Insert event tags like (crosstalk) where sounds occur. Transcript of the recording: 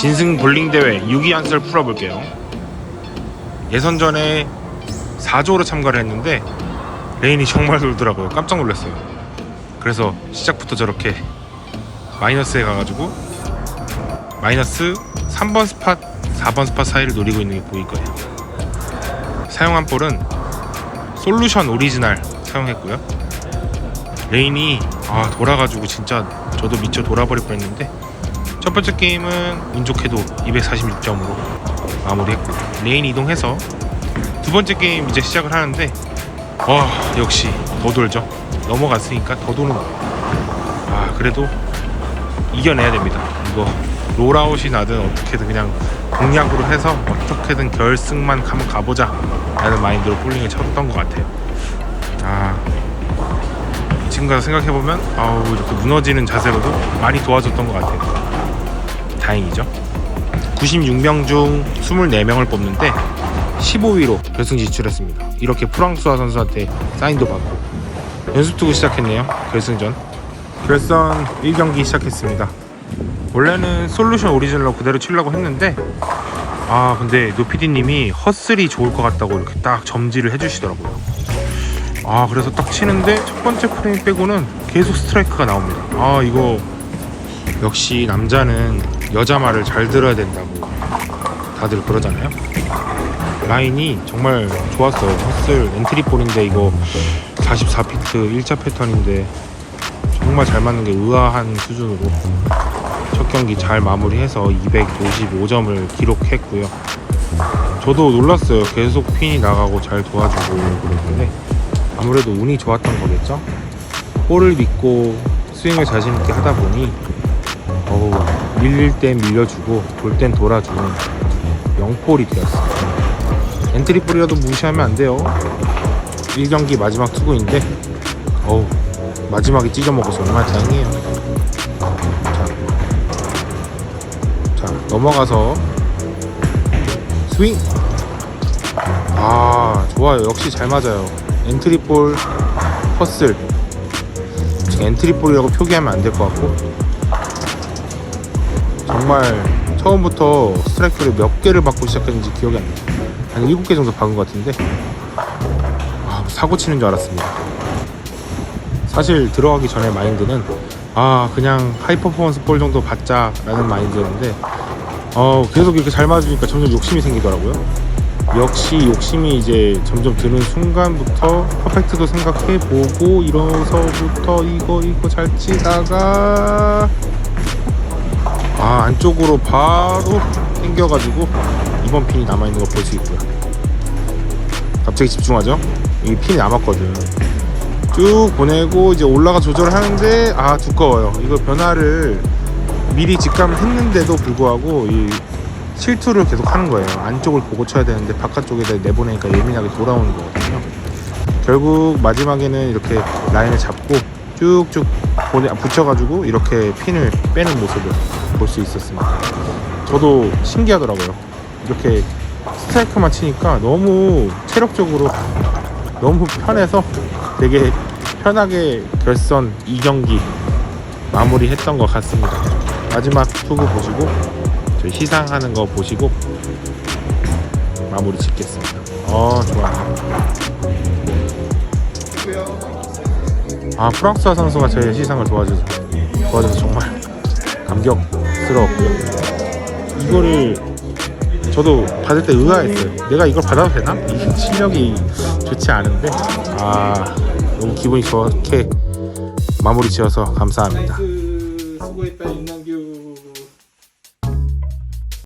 진승 볼링 대회 6위 한수를 풀어볼게요. 예선전에 4조로 참가를 했는데 레인이 정말 돌더라고요. 깜짝 놀랐어요. 그래서 시작부터 저렇게 마이너스에 가가지고 마이너스 3번 스팟, 4번 스팟 사이를 노리고 있는 게 보일 거예요. 사용한 볼은 솔루션 오리지널 사용했고요. 레인이 아 돌아가지고 진짜 저도 미쳐 돌아버릴 뻔했는데 첫 번째 게임은 운 좋게도 246점으로 마무리했고 레인 이동해서 두 번째 게임 이제 시작을 하는데 와 역시 더 돌죠. 넘어갔으니까 더 도는 거예요 아 그래도 이겨내야 됩니다. 이거 롤아웃이 나든 어떻게든 그냥 공략으로 해서 어떻게든 결승만 한번 가보자 라는 마인드로 볼링을 쳤던 것 같아요. 아 지금 가서 생각해보면 아우 이렇게 무너지는 자세로도 많이 도와줬던 것 같아요 다행이죠. 96명 중 24명을 뽑는데 15위로 결승 진출했습니다. 이렇게 프랑스와 선수한테 사인도 받고 연습 두고 시작했네요 결승전. 결선 1경기 시작했습니다. 원래는 솔루션 오리지널로 그대로 치려고 했는데 아 근데 노피디님이 헛슬이 좋을 것 같다고 이렇게 딱 점지를 해주시더라고요. 아 그래서 딱 치는데 첫 번째 프레임 빼고는 계속 스트라이크가 나옵니다. 아 이거 역시 남자는 여자 말을 잘 들어야 된다고 다들 그러잖아요. 라인이 정말 좋았어요. 헛슬 엔트리볼인데 이거 44피트 1차 패턴인데 정말 잘 맞는 게 의아한 수준으로 첫 경기 잘 마무리해서 255점을 기록했고요. 저도 놀랐어요. 계속 핀이 나가고 잘 도와주고 그랬는데 아무래도 운이 좋았던 거겠죠? 볼을 믿고 스윙을 자신 있게 하다 보니 밀릴 땐 밀려주고 돌 땐 돌아주는 영폴이 되었습니다. 엔트리 볼이라도 무시하면 안 돼요. 1경기 마지막 투구인데 어우 마지막에 찢어먹어서 얼마나 다행이에요. 자, 자 넘어가서 스윙. 아 좋아요. 역시 잘 맞아요. 엔트리볼 헛슬. 지금 엔트리볼이라고 표기하면 안 될 것 같고 정말 처음부터 스트라이크를 몇 개를 받고 시작했는지 기억이 안 나요. 한 7개 정도 박은 것 같은데. 아, 사고 치는 줄 알았습니다. 사실 들어가기 전에 마인드는 아 그냥 하이 퍼포먼스 볼 정도 받자라는 마인드였는데 어 계속 이렇게 잘 맞으니까 점점 욕심이 생기더라고요. 역시 욕심이 이제 점점 드는 순간부터 퍼펙트도 생각해 보고 이러서부터 이거 이거 잘 치다가 아 안쪽으로 바로 당겨가지고 이번 핀이 남아있는 거 볼 수 있고요. 갑자기 집중하죠? 이 핀이 남았거든. 쭉 보내고 이제 올라가 조절을 하는데 아 두꺼워요. 이거 변화를 미리 직감을 했는데도 불구하고 이 실투를 계속 하는 거예요. 안쪽을 보고 쳐야 되는데 바깥쪽에다 내보내니까 예민하게 돌아오는 거거든요. 결국 마지막에는 이렇게 라인을 잡고 쭉쭉 보내, 붙여가지고 이렇게 핀을 빼는 모습을 볼 수 있었습니다 저도 신기하더라고요 이렇게 스트라이크만 치니까 너무 체력적으로 너무 편해서 되게 편하게 결선 2경기 마무리했던 것 같습니다. 마지막 투구 보시고 저희 시상하는 거 보시고 마무리 짓겠습니다. 어 좋아요. 아 프랑스와 선수가 제 시상을 도와줘서 도와줘서 정말 (laughs) 감격스러웠고요. 이거를 저도 받을 때 의아했어요. 내가 이걸 받아도 되나? 이 실력이 좋지 않은데 아 너무 기분이 좋게 마무리 지어서 감사합니다.